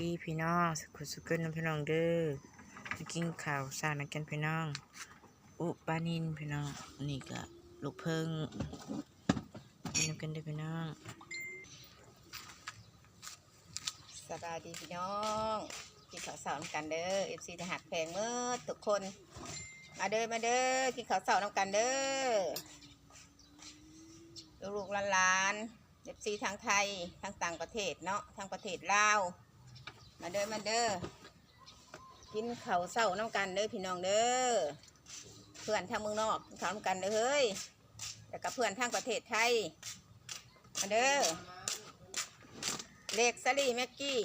ดีพี่น้องสุขสุขเกินน้ำพี่น้องเด้อกินข้าวสารนักกันพี่น้องอุปานินพี่น้องนี่ก็ลูกเพิงกินน้ำกันเด้อพี่น้องสบายดีพี่น้องกินข้าวเสาน้ำกันเด้อเอฟซีทหารแพงเมื่อทุกคน มาเด้อมาเด้อกินข้าวเสาน้ำกันเด้อลูกหลานเอฟซีทางไทยทางต่างประเทศเนาะทางประเทศลาว มาเด้อมาเด้อกินข้าวเสาน้ำกันเด้อพี่น้องเด้อเพื่อนทางเมืองนอกกินข้าวน้ำกันเด้อเฮ้ยแล้วก็เพื่อนทางประเทศไทยมาเด้อเล็กสลีแม็กกี้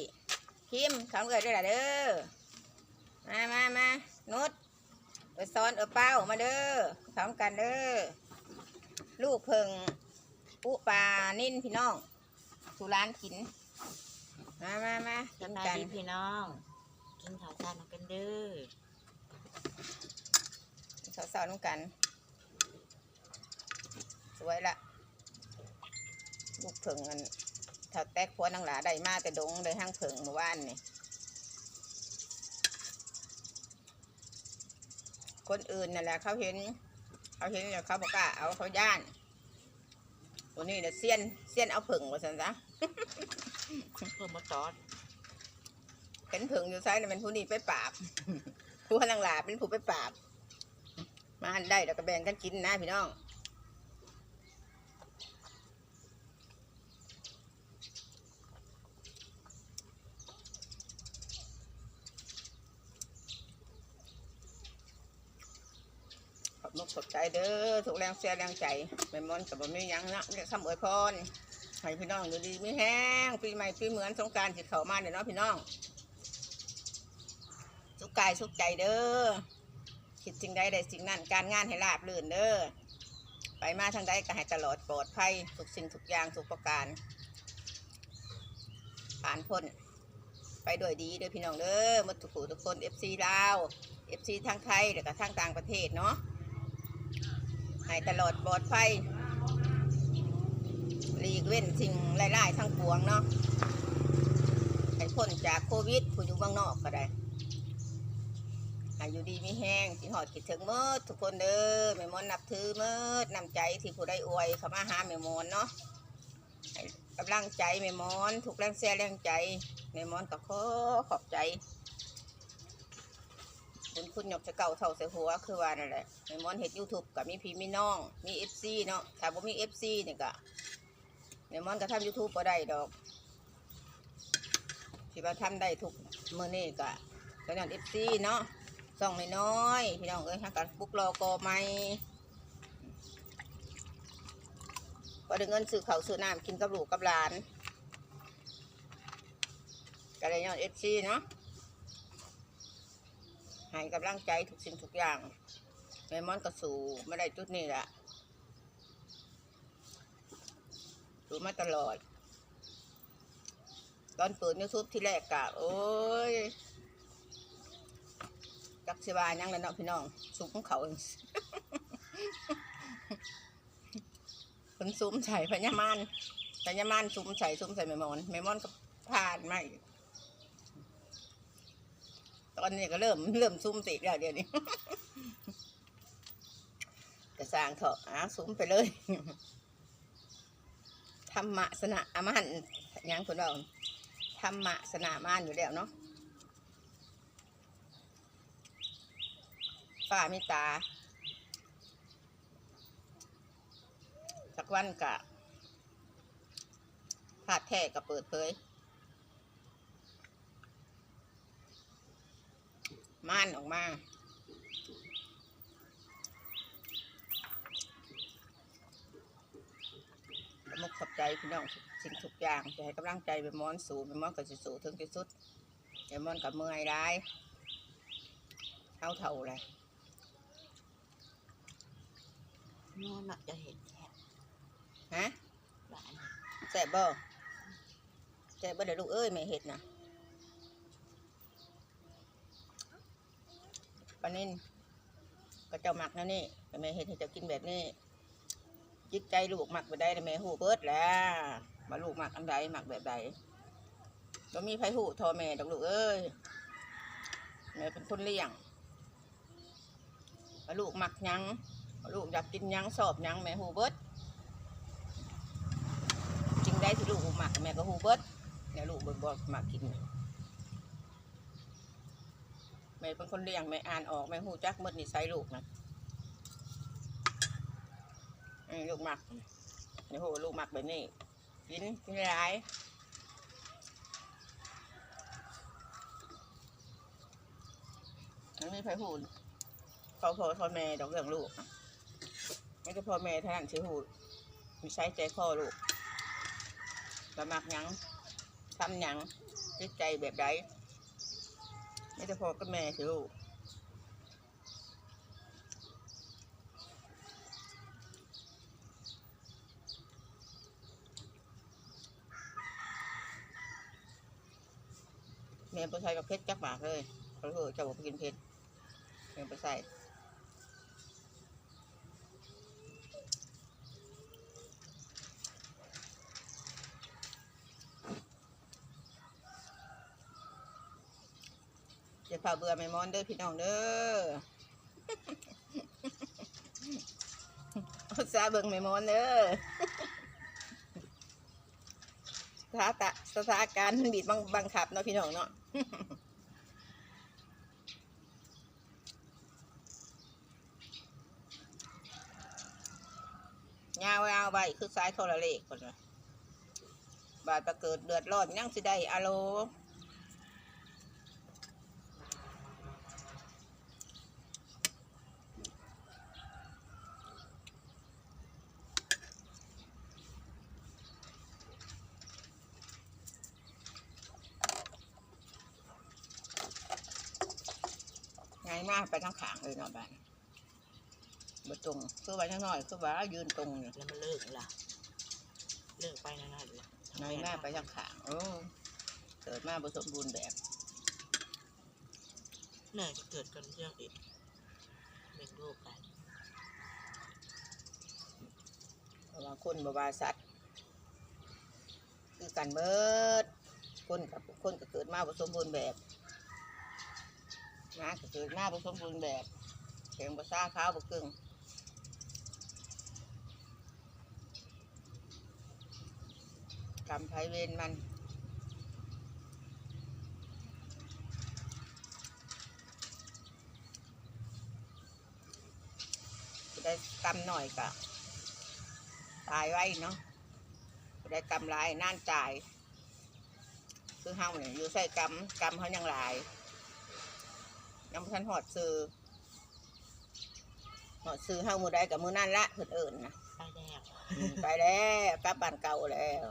พิมพ์คำเกิดได้ละเด้อมามามานุดเออซ้อนเออเป้ามาเด้อพร้อมกันเด้อลูกเพิงปุปานิ่นพี่น้องสุรานกิน มามามาสกินบายกันดีพี่น้อง กินข้าวสารนักกันเด้อสาวสาวน้ำกัน สวยละลูกเพิงมันถ้าแตกพัวนังหลาได้มาแต่ดงได้ห้างเพิงเมื่อวานนี่คนอื่นนั่นแหละเขาเห็น เขาเห็นแล้วเขาบอกกล้าเอาเขาย่าน ตัวนี้เดี๋ยวเซียนเซียนเอาผึ่งมาสันซะเพิ่มมาตอดเห็นผึ่งอยู่ไซน์น่ะเป็นผู้นี้ไปปราบ ผู้พลังหลาเป็นผู้ไปปราบ มาหันได้แล้วก็แบ่งกันกินนะพี่น้อง มุกขอบใจเด้อถูกแรงเสียแรงใจแม่มอนกับบ่มียังนะเรียกคำอวยพรให้พี่น้องอยู่ดีไม่แห้งปีใหม่ปีเหมือนสงการสิตเข้ามาเด้อเนาะพี่น้องสุขกายสุขใจเด้อคิดสิ่งใดได้สิ่งนั้นการงานให้ราบรื่นเด้อไปมาทางใดก็ให้ตลอดปลอดภัยทุกสิ่งทุกอย่างทุกประการผ่านพ้นไปด้วยดีเด้อพี่น้องเด้อมดทุกผู้ทุกคน FC ลาว FC ทางไทยแล้วก็ทางต่างประเทศเนาะ ให้ตลอดปลอดภัยหลีกเว้นสิ่งไร้ายๆทั้งปวงเนาะให้พ้นจากโควิดผู้อยู่เมืองนอกก็ได้ให้อยู่ดีมีแห้งสิหอดคิดถึงเมื่อทุกคนเด้อแม่มอนนับถือเมื่อนำใจที่ผู้ได้อวยเข้ามาหาแม่มอนเนาะกำลังใจแม่มอน ถูกแรงเสียแรงใจแม่มอนก็ขอขอบใจ คุณคุณหยกจะเก่าเท่าเสียหัวคือว่านั่นแหละในมอนเห็ดยูทูบกับมีพี่มีน้อง มีเอฟซีเนาะถ้าบ่มีเอฟซีเนี่ยก็ในมอนก็ทำยูทูบก็ได้ดอกที่ว่าทำได้ทุกมื่อนี่ก็ก็นั่นเอฟซีเนาะส่องน้อยๆพี่น้องเอ้ยทางการปลุกรอกอไม่ก็ได้เงินซื้อข้าซื้อน้ำกินกับลูกกับหลานก็ได้ย้อนเอฟซีเนาะ ให้กำลังใจทุกสิ่งทุกอย่างแม่มอนก็สู้ไม่ได้จุดนี้แหละสู้มาตลอด ตอนเปิดยูทูบที่แรกกะโอ้ยจักสิบายังเลยเนาะพี่น้องซุปของเขาคนซุมใส่พญามานพญามานซุมใส่ซุมใส่แม่มอนแม่มอนก็ผ่านไม่ ตอนนี้ก็เริ่มเริ่มซุ่มติแล้วเดี๋ยวนี้จะสร้างเถอะอะซุ่มไปเลยธรรมะสนะอามันยังคนเราธรรมะสนะมานอยู่แล้วเนาะฝ้ามีตาสักวันกะพาดแท้ก็เปิดเผย ม่านออกมาขอบมุกขอบใจพี่น้องทุกสิ่งทุกอย่างจะให้กำลังใจไปมอนสูไปมอนก็จะสูถึงที่สุดไปมอนกับเมื่อยได้เท่าเท่าเลยนอนมักจะเห็นแค่ฮะบ้านแสบบ่แสบบ่เดี๋ยวลูกเอ้ยไม่เห็ดนะ ปานินก็เจ้าหมักนะนี่แต่แม่เห็ดให้เจ้ากินแบบนี้ จิตใจลูกหมักไปได้แต่แม่หูเบิดแล้วมาลูกหมักอันใดหมักแบบใดก็มีไผหูทอแม่ดอกลูกเอ้ยแม่เป็นคนเลี้ยงว่าลูกหมักยังว่าลูกอยากกินยังสอบยังแม่หูเบิดจริงได้ที่ลูกบ่มักแม่ก็หูเบิดเนี่ยลูกบ่บ่มักกิน แม่เป็นคนเลี้ยงแม่อ่านออกแม่หูจักมดนิสัยลูกนะอืมลูกหมักแม่หูว่าลูกหมักแบบนี้กินกินหลายมันไม่ไผหูเขาพอพ่อแม่ดอกเรื่องลูกอะไม่ใช่พ่อแม่ท่านั้นที่หูมีใช้ใจพ่อลูกสมักหยังทำหยังจิตใจแบบใด ไม่ใช่พ่อกับแม่เชียวแม่ไปใส่กับเพชรจักบากเลยเขาเถอะจะบอกไปกินเพชรแม่ไปใส่่าเบื่อแม่มอนเด้อพี่น้องเด้ออุตส่าเบิ่งแม่มอนเด้อสถาตะสถานการณ์มันบีบบังบังคับเนาะพี่น้องเนาะยาวเอาไว้คือสายโทรเลขคนละบาดประเกิดเดือดร้อนยังสิได้อะโล ง่ายมากไปทั้งขางเลยเนาะบ้านบ่ตรงคือไว้ทั้งน้อยคือว่ายืนตรงเนี่ยแล้วมันเลิกล่ะ เลิกไปนั่นๆล่ะง่ายมากไปทั้งขางโอ้เกิดมาบ่สมบูรณ์แบบเนื่อยจะเกิดกันเรื่องอีกเป็นโรคไปเพราะว่าคนบ่ว่าสัตว์คือกันเบิดคนกับคนก็เกิดมาบ่สมบูรณ์แบบ นะก็เกิดมาบ่สมบูรณ์แบบแข็งบ่ซ่าขาวบ่กึ่งกรรมไผเวรมันได้กำหน่อยกะตายไว้เนาะได้กำหลายน่านจ่าย คือเฮาเนี่ยอยู่ใส่กำกำเขายังหลาย ยังบ่ทันหอดซื้อหอดซื้อเฮามือใดกับมือนั่นละเพิ่นเอิ่นนะไปแล้วอืมไปแล้วกลับบ้านเก่าแล้ว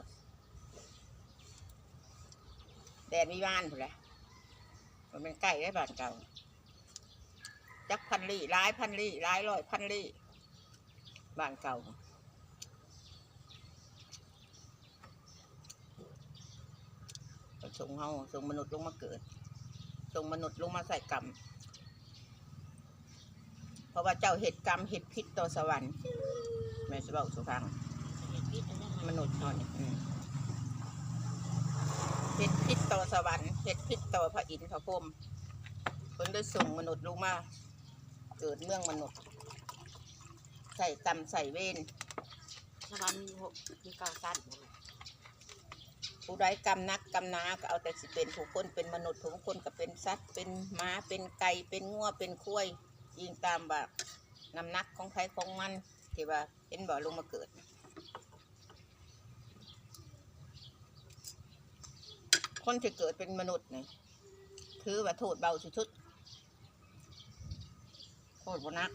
แดนวิวานพุ่นแหละมันเป็นใกล้ได้บ้านเก่าจักพันลี่ร้ายพันลี่ร้ายร้อยพันลี่บ้านเก่าก็ส่งเฮาส่งมนุษย์ลงมาเกิด ส่งมนุษย์ลงมาใส่กรรม เพราะว่าเจ้าเหตุกรรมเหตุพิษต่อสวรรค์แม่จะบอกสุฟังมนุษย์นอนเหตุพิษต่อสวรรค์เหตุพิษต่อพระอินทร์พระพรหมคนได้ส่งมนุษย์ลงมา เกิดเมืองมนุษย์ ใส่กรรมใส่เวรสวรรค์มีหกมีเก้าสั้น ผู้ใดกรรมนักกรรมนาก็เอาแต่สิเป็นผู้คนเป็นมนุษย์ผู้คนก็เป็นสัตว์เป็นม้าเป็นไก่เป็นงัวเป็นคุ้ยยิงตามแบบน้ำนักของใครของมันที่ว่าเห็นบ่อลงมาเกิดคนที่เกิดเป็นมนุษย์นี่ถือว่าโทษเบาสุดๆโทษบนัก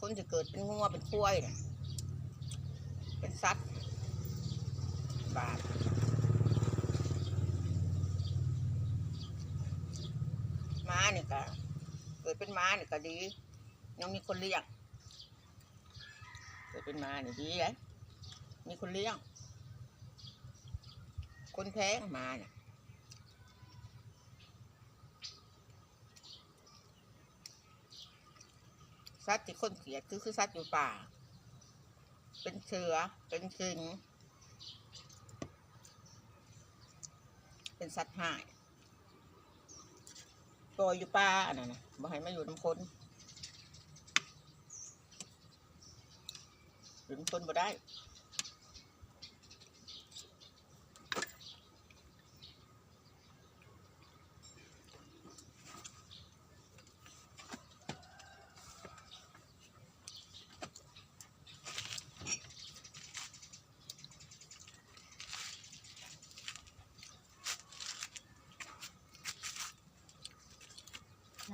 คนที่เกิดเป็นงัวเป็นคุ้ยน่ะเป็นสัตว์ บาทม้านี่ก็เกิดเป็นม้านี่ก็ดี ยังมีคนเลี้ยงเกิดเป็นม้านี่ดีเลยมีคนเลี้ยง คนแพงมาเนี่ยสัตว์ที่คนเกลียดคือคือสัตว์อยู่ป่า เป็นเสือเป็นสิง เป็นสัตว์หายตัวอยอยู่ป่าอันนั้นนะบ่ให้มาอยู่น้ำคนอยู่น้ำคนบ่ได้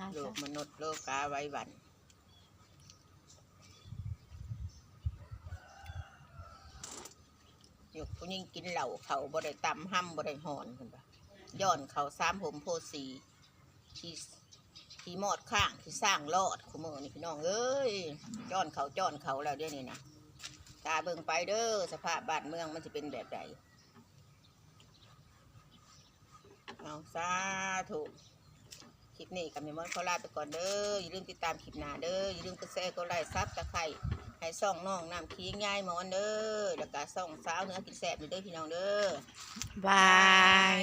าโลจะกมนุษย์โลกาไว้วันยกผู้หญิงกินเหล้าเขาบ่ได้ตำห้ำบ่ได้หอนคุณปะย้อนเขาสามผมโพสีที่ที่มอดข้างที่สร้างรอดคุณมือนี่พี่น้องเอ้ยย้อนเขาย้อนเขาแล้วเดี๋ยวนี้นะตาเบิ่งไปเด้อสภาพบ้านเมืองมันจะเป็นแบบใดเอาสาธุ คลิปนี้กับเมมอนขอลาไปก่อนเด้ออย่าลืมติดตามคลิปหน้าเด้ออย่าลืมกดแชร์กดไลค์ซับตะไคร้ให้ซ่องน้องน้ำขี้ง่ายหมอนเด้อแล้วก็ซ่องสาวเนื้อกินแสบเด้อพี่น้องเด้อบาย